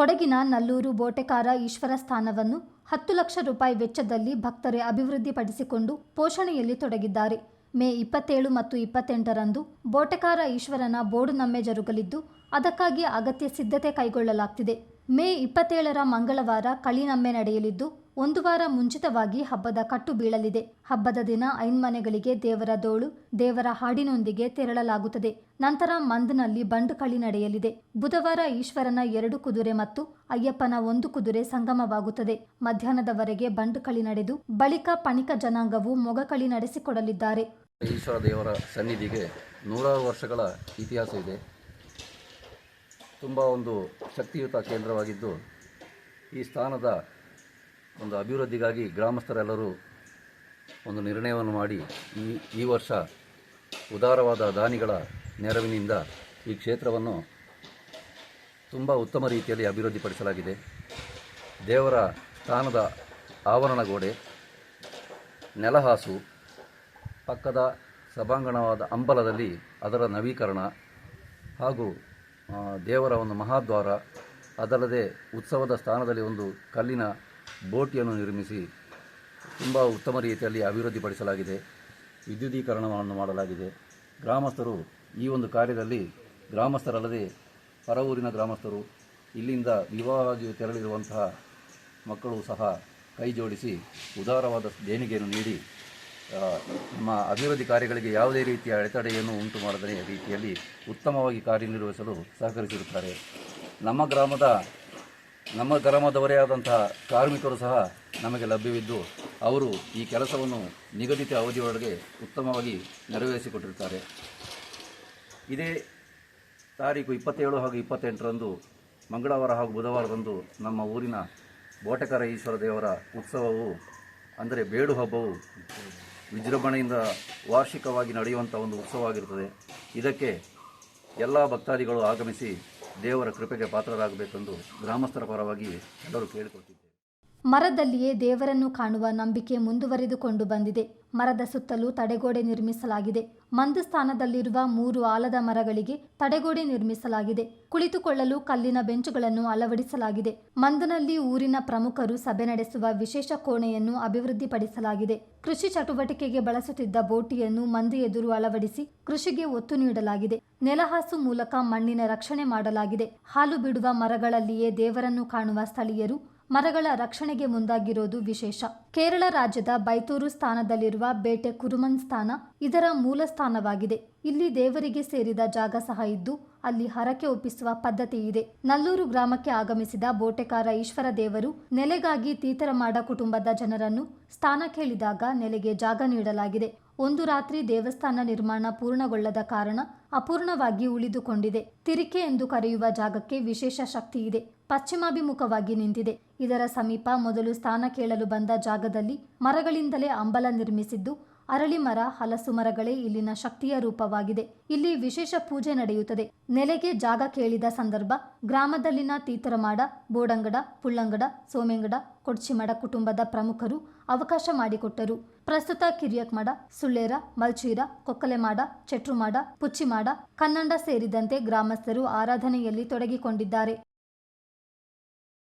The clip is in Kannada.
ಕೊಡಗಿನ ನಲ್ಲೂರು ಬೋಟೆಕಾರ ಈಶ್ವರ ಸ್ಥಾನವನ್ನು ಹತ್ತು ಲಕ್ಷ ರೂಪಾಯಿ ವೆಚ್ಚದಲ್ಲಿ ಭಕ್ತರೇ ಅಭಿವೃದ್ಧಿಪಡಿಸಿಕೊಂಡು ಪೋಷಣೆಯಲ್ಲಿ ತೊಡಗಿದ್ದಾರೆ. ಮೇ ಇಪ್ಪತ್ತೇಳು ಮತ್ತು ಇಪ್ಪತ್ತೆಂಟರಂದು ಬೋಟೆಕಾರ ಈಶ್ವರನ ಬೋಡು ನಮ್ಮೆ ಜರುಗಲಿದ್ದು ಅದಕ್ಕಾಗಿ ಅಗತ್ಯ ಸಿದ್ಧತೆ ಕೈಗೊಳ್ಳಲಾಗ್ತಿದೆ. ಮೇ ಇಪ್ಪತ್ತೇಳರ ಮಂಗಳವಾರ ಕಳಿನಮ್ಮೆ ನಡೆಯಲಿದ್ದು, ಒಂದು ವಾರ ಮುಂಚಿತವಾಗಿ ಹಬ್ಬದ ಕಟ್ಟು ಬೀಳಲಿದೆ. ಹಬ್ಬದ ದಿನ ಐನ್ಮನೆಗಳಿಗೆ ದೇವರ ದೋಳು, ದೇವರ ಹಾಡಿನೊಂದಿಗೆ ತೆರಳಲಾಗುತ್ತದೆ. ನಂತರ ಮಂದ್ನಲ್ಲಿ ಬಂಡು ಕಳಿ ನಡೆಯಲಿದೆ. ಬುಧವಾರ ಈಶ್ವರನ ಎರಡು ಕುದುರೆ ಮತ್ತು ಅಯ್ಯಪ್ಪನ ಒಂದು ಕುದುರೆ ಸಂಗಮವಾಗುತ್ತದೆ. ಮಧ್ಯಾಹ್ನದವರೆಗೆ ಬಂಡು ಕಳಿ ನಡೆದು, ಬಳಿಕ ಪಣಿಕ ಜನಾಂಗವು ಮೊಗಕಳಿ ನಡೆಸಿಕೊಡಲಿದ್ದಾರೆ. ಈಶ್ವರ ದೇವರ ಸನ್ನಿಧಿಗೆ ನೂರಾರು ವರ್ಷಗಳ ಇತಿಹಾಸ ಇದೆ. ತುಂಬ ಒಂದು ಶಕ್ತಿಯುತ ಕೇಂದ್ರವಾಗಿದ್ದು, ಈ ಸ್ಥಾನದ ಒಂದು ಅಭಿವೃದ್ಧಿಗಾಗಿ ಗ್ರಾಮಸ್ಥರೆಲ್ಲರೂ ಒಂದು ನಿರ್ಣಯವನ್ನು ಮಾಡಿ, ಈ ಈ ವರ್ಷ ಉದಾರವಾದ ದಾನಿಗಳ ನೆರವಿನಿಂದ ಈ ಕ್ಷೇತ್ರವನ್ನು ತುಂಬ ಉತ್ತಮ ರೀತಿಯಲ್ಲಿ ಅಭಿವೃದ್ಧಿಪಡಿಸಲಾಗಿದೆ. ದೇವರ ಸ್ಥಾನದ ಆವರಣ ಗೋಡೆ ನೆಲಹಾಸು, ಪಕ್ಕದ ಸಭಾಂಗಣವಾದ ಅಂಬಲದಲ್ಲಿ ಅದರ ನವೀಕರಣ ಹಾಗೂ ದೇವರ ಒಂದು ಮಹಾದ್ವಾರ, ಅದಲ್ಲದೆ ಉತ್ಸವದ ಸ್ಥಾನದಲ್ಲಿ ಒಂದು ಕಲ್ಲಿನ ಬೋಟಿಯನ್ನು ನಿರ್ಮಿಸಿ ತುಂಬ ಉತ್ತಮ ರೀತಿಯಲ್ಲಿ ಅಭಿವೃದ್ಧಿಪಡಿಸಲಾಗಿದೆ. ವಿದ್ಯುದೀಕರಣವನ್ನು ಮಾಡಲಾಗಿದೆ. ಗ್ರಾಮಸ್ಥರು ಈ ಒಂದು ಕಾರ್ಯದಲ್ಲಿ ಗ್ರಾಮಸ್ಥರಲ್ಲದೆ ಹೊರ ಊರಿನ ಗ್ರಾಮಸ್ಥರು, ಇಲ್ಲಿಂದ ವಿವಾಹವಾಗಿ ತೆರಳಿರುವಂತಹ ಮಕ್ಕಳು ಸಹ ಕೈ ಜೋಡಿಸಿ ಉದಾರವಾದ ದೇಣಿಗೆಯನ್ನು ನೀಡಿ ನಮ್ಮ ಅಭಿವೃದ್ಧಿ ಕಾರ್ಯಗಳಿಗೆ ಯಾವುದೇ ರೀತಿಯ ಅಡೆತಡೆಯನ್ನು ಉಂಟು ಮಾಡದೇ ರೀತಿಯಲ್ಲಿ ಉತ್ತಮವಾಗಿ ಕಾರ್ಯನಿರ್ವಹಿಸಲು ಸಹಕರಿಸಿರುತ್ತಾರೆ. ನಮ್ಮ ಗ್ರಾಮದ, ನಮ್ಮ ಗ್ರಾಮದವರೇ ಆದಂತಹ ಕಾರ್ಮಿಕರು ಸಹ ನಮಗೆ ಲಭ್ಯವಿದ್ದು ಅವರು ಈ ಕೆಲಸವನ್ನು ನಿಗದಿತ ಅವಧಿಯೊಳಗೆ ಉತ್ತಮವಾಗಿ ನೆರವೇರಿಸಿಕೊಟ್ಟಿರುತ್ತಾರೆ. ಇದೇ ತಾರೀಕು ಇಪ್ಪತ್ತೇಳು ಹಾಗೂ ಇಪ್ಪತ್ತೆಂಟರಂದು ಮಂಗಳವಾರ ಹಾಗೂ ಬುಧವಾರದಂದು ನಮ್ಮ ಊರಿನ ಬೋಟಕರ ಈಶ್ವರ ದೇವರ ಉತ್ಸವವು, ಅಂದರೆ ಬೇಡು ಹಬ್ಬವು ವಿಜೃಂಭಣೆಯಿಂದ ವಾರ್ಷಿಕವಾಗಿ ನಡೆಯುವಂಥ ಒಂದು ಉತ್ಸವವಾಗಿರುತ್ತದೆ. ಇದಕ್ಕೆ ಎಲ್ಲ ಭಕ್ತಾದಿಗಳು ಆಗಮಿಸಿ ದೇವರ ಕೃಪೆಗೆ ಪಾತ್ರರಾಗಬೇಕೆಂದು ಗ್ರಾಮಸ್ಥರ ಪರವಾಗಿ ಎಲ್ಲರೂ ಕೇಳಿಕೊಳ್ತಿದ್ದೇವೆ. ಮರದಲ್ಲಿಯೇ ದೇವರನ್ನು ಕಾಣುವ ನಂಬಿಕೆ ಮುಂದುವರಿದುಕೊಂಡು ಬಂದಿದೆ. ಮರದ ಸುತ್ತಲೂ ತಡೆಗೋಡೆ ನಿರ್ಮಿಸಲಾಗಿದೆ. ಮಂದಸ್ಥಾನದಲ್ಲಿರುವ ಮೂರು ಆಲದ ಮರಗಳಿಗೆ ತಡೆಗೋಡೆ ನಿರ್ಮಿಸಲಾಗಿದೆ. ಕುಳಿತುಕೊಳ್ಳಲು ಕಲ್ಲಿನ ಬೆಂಚುಗಳನ್ನು ಅಳವಡಿಸಲಾಗಿದೆ. ಮಂದನಲ್ಲಿ ಊರಿನ ಪ್ರಮುಖರು ಸಭೆ ನಡೆಸುವ ವಿಶೇಷ ಕೋಣೆಯನ್ನು ಅಭಿವೃದ್ಧಿಪಡಿಸಲಾಗಿದೆ. ಕೃಷಿ ಚಟುವಟಿಕೆಗೆ ಬಳಸುತ್ತಿದ್ದ ಬೋಟಿಯನ್ನು ಮಂದಿ ಎದುರು ಅಳವಡಿಸಿ ಕೃಷಿಗೆ ಒತ್ತು ನೀಡಲಾಗಿದೆ. ನೆಲಹಾಸು ಮೂಲಕ ಮಣ್ಣಿನ ರಕ್ಷಣೆ ಮಾಡಲಾಗಿದೆ. ಹಾಲು ಬಿಡುವ ಮರಗಳಲ್ಲಿಯೇ ದೇವರನ್ನು ಕಾಣುವ ಸ್ಥಳೀಯರು ಮರಗಳ ರಕ್ಷಣೆಗೆ ಮುಂದಾಗಿರೋದು ವಿಶೇಷ. ಕೇರಳ ರಾಜ್ಯದ ಬೈತೂರು ಸ್ಥಾನದಲ್ಲಿರುವ ಬೇಟೆ ಕುರುಮನ್ ಸ್ಥಾನ ಇದರ ಮೂಲ ಸ್ಥಾನವಾಗಿದೆ. ಇಲ್ಲಿ ದೇವರಿಗೆ ಸೇರಿದ ಜಾಗ ಸಹ ಇದ್ದು, ಅಲ್ಲಿ ಹರಕೆ ಒಪ್ಪಿಸುವ ಪದ್ಧತಿ ಇದೆ. ನಲ್ಲೂರು ಗ್ರಾಮಕ್ಕೆ ಆಗಮಿಸಿದ ಬೋಟೆಕಾರ ಈಶ್ವರ ದೇವರು ನೆಲೆಗಾಗಿ ತೀತರಮಾಡ ಕುಟುಂಬದ ಜನರನ್ನು ಸ್ಥಾನ ಕೇಳಿದಾಗ ನೆಲೆಗೆ ಜಾಗ ನೀಡಲಾಗಿದೆ. ಒಂದು ರಾತ್ರಿ ದೇವಸ್ಥಾನ ನಿರ್ಮಾಣ ಪೂರ್ಣಗೊಳ್ಳದ ಕಾರಣ ಅಪೂರ್ಣವಾಗಿ ಉಳಿದುಕೊಂಡಿದೆ. ತಿರಿಕೆ ಎಂದು ಕರೆಯುವ ಜಾಗಕ್ಕೆ ವಿಶೇಷ ಶಕ್ತಿ ಇದೆ. ಪಶ್ಚಿಮಾಭಿಮುಖವಾಗಿ ನಿಂತಿದೆ. ಇದರ ಸಮೀಪ ಮೊದಲು ಸ್ಥಾನ ಕೇಳಲು ಬಂದ ಜಾಗದಲ್ಲಿ ಮರಗಳಿಂದಲೇ ಅಂಬಲ ನಿರ್ಮಿಸಿದ್ದು, ಅರಳಿ ಮರ, ಹಲಸು ಮರಗಳೇ ಇಲ್ಲಿನ ಶಕ್ತಿಯ ರೂಪವಾಗಿದೆ. ಇಲ್ಲಿ ವಿಶೇಷ ಪೂಜೆ ನಡೆಯುತ್ತದೆ. ನೆಲೆಗೆ ಜಾಗ ಕೇಳಿದ ಸಂದರ್ಭ, ಗ್ರಾಮದಲ್ಲಿನ ತೀತರಮಾಡ ಬೋಡಂಗಡ, ಪುಳ್ಳಂಗಡ, ಸೋಮೆಂಗಡ, ಕೊಡ್ಚಿಮಡ ಕುಟುಂಬದ ಪ್ರಮುಖರು ಅವಕಾಶ ಮಾಡಿಕೊಟ್ಟರು. ಪ್ರಸ್ತುತ ಕಿರಿಯಕ್ಮಡ, ಸುಳ್ಳೇರ, ಮಲ್ಚೀರ, ಕೊಕ್ಕಲೆಮಾಡ, ಚೆಟ್ರುಮಾಡ, ಪುಚ್ಚಿಮಾಡ, ಕನ್ನಂಡ ಸೇರಿದಂತೆ ಗ್ರಾಮಸ್ಥರು ಆರಾಧನೆಯಲ್ಲಿ ತೊಡಗಿಕೊಂಡಿದ್ದಾರೆ.